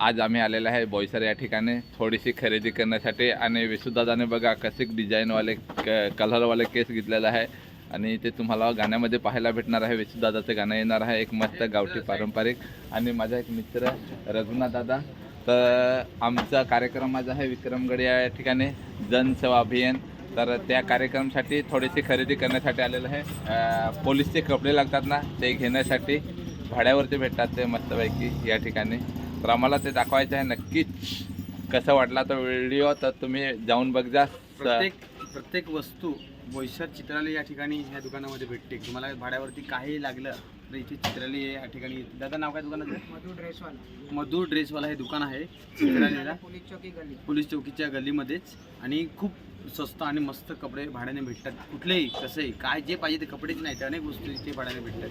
आज आम्ही आलेलो आहे बॉईसर या ठिकाणी. थोडीशी खरेदी करण्यासाठी आणि विशुदादाने बघा कसे डिझाईनवाले क कलरवाले केस घेतलेला आहे. आणि ते तुम्हाला गाण्यामध्ये पाहायला भेटणार आहे. विशुदादाचं गाणं येणार आहे. एक मस्त गावठी पारंपरिक. आणि माझा एक मित्र रघुनाथ दादा. तर आमचा कार्यक्रम आज आहे विक्रमगड या ठिकाणी. जनसेवा अभियान. तर त्या कार्यक्रमासाठी थोडीशी खरेदी करण्यासाठी आलेलं आहे. पोलीसचे कपडे लागतात ना ते घेण्यासाठी भाड्यावरती भेटतात ते मस्तपैकी या ठिकाणी. तर आम्हाला ते दाखवायचं आहे नक्कीच. कसं वाटला तो व्हिडिओ तर तुम्ही जाऊन बघ जा प्रत्येक प्रत्येक वस्तू बोईसर चित्रालय या ठिकाणी ह्या दुकानामध्ये भेटते. तुम्हाला भाड्यावरती काही लागलं तर इथे चित्रालय या ठिकाणी. दादा नाव काय दुकानाचं? मधु ड्रेसवाला. मधुर ड्रेसवाला हे दुकान आहे चित्रालयाला पोलीस चौकी गली पोलीस चौकीच्या गल्लीमध्येच. आणि खूप स्वस्त आणि मस्त कपडे भाड्याने भेटतात. कुठलेही कसेही काय जे पाहिजे ते कपडेच नाही. तर अनेक वस्तू इथे भाड्याने भेटतात.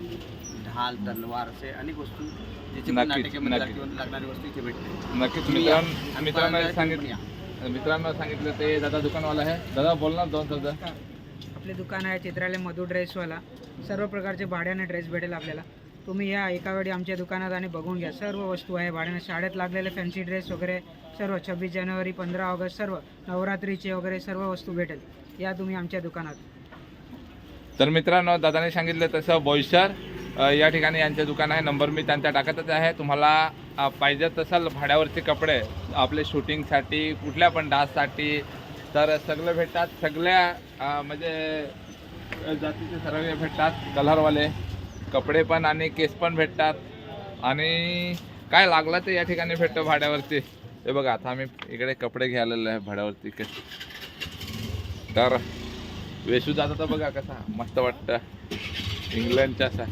ढाल तलवार असे अनेक वस्तू ज्याचे पण नक्कीच, नाटकामध्ये नक्कीच. लागतील- लागणारी वस्तू इथे भेटते नक्कीच तुम्ही या. मित्रांनो सांगितलं या. मित्रांनो सांगितलं ते दादा दुकानवाला आहे. दादा बोल ना दोन शब्द. आपले दुकान आहे चित्रालय मधु ड्रेसवाला. सर्व प्रकारचे भाड्याने ड्रेस भेटेल आपल्याला. तुम्ही या एका वेळी आमच्या दुकानात आणि बघून घ्या. सर्व वस्तू आहे भाड्याने. शाळेत लागलेले फॅन्सी ड्रेस वगैरे सर्व छब्बीस जानेवारी पंधरा ऑगस्ट सर्व नवरात्रीचे वगैरे सर्व वस्तू भेटेल. या तुम्ही आमच्या दुकानात. तर मित्रांनो दादाने सांगितलं तसं बोईसर या ठिकाणी यांचे दुकान आहे. नंबर मी त्यांचा टाकतच आहे. तुम्हाला पाहिजे तसं भाड्यावरचे कपडे आपले शूटिंगसाठी कुठल्या पण डान्ससाठी तर सगळे भेटतात सगळ्या म्हणजे जातीचे सर्व भेटतात कलरवाले. कपडे पण आणि केस पण भेटतात. आणि काय लागलं ते या ठिकाणी भेटतं भाड्यावरती. हे बघा आता आम्ही इकडे कपडे घ्यायला आहे भाड्यावरती केस तर वेशू जाता तर बघा कसा मस्त वाटतं. इंग्लंडच्या असा.